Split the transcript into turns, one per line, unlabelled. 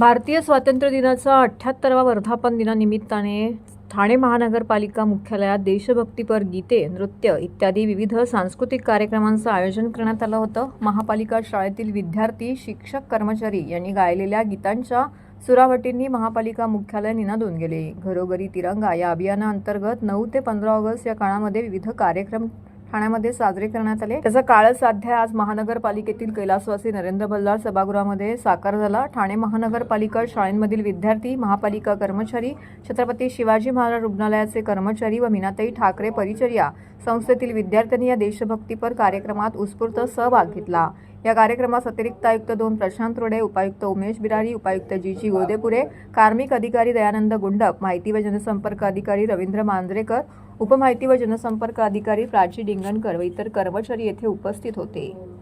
भारतीय स्वातंत्र्य दिनाचा अठ्ठ्याहत्तरावा वर्धापन दिनानिमित्ताने ठाणे महानगरपालिका मुख्यालयात देशभक्तीपर गीते नृत्य इत्यादी विविध सांस्कृतिक कार्यक्रमांचं आयोजन करण्यात आलं होतं महापालिका शाळेतील विद्यार्थी शिक्षक कर्मचारी यांनी गायलेल्या गीतांच्या सुरावटींनी महापालिका मुख्यालय निनादून गेले घरोघरी तिरंगा या अभियानाअंतर्गत नऊ ते पंधरा ऑगस्ट या काळामध्ये विविध कार्यक्रम ठाण्यामध्ये साजरे करण्यात आले त्याचा काळ साध्या आज महानगरपालिकेतील कैलासवासी नरेंद्र बल्लाळ सभागृहामध्ये साकार झाला ठाणे महानगरपालिका शाळेमधील विद्यार्थी महापालिका कर्मचारी छत्रपती शिवाजी महाराज रुग्णालयाचे कर्मचारी व मीनाताई ठाकरे परिचर्या संस्थेतील विद्यार्थ्यांनी या देशभक्तीपर कार्यक्रमात उत्स्फूर्त सहभाग घेतला या कार्यक्रमास अतिरिक्त आयुक्त दोन प्रशांत रोडे उपायुक्त उमेश बिरारी उपायुक्त जी जी गोदेपुरे कार्मिक अधिकारी दयानंद गुंडप माहिती व जनसंपर्क अधिकारी रवींद्र मांजरेकर उपमाहिती व जनसंपर्क अधिकारी प्राची डिंगणकर व इतर कर्मचारी येथे उपस्थित होते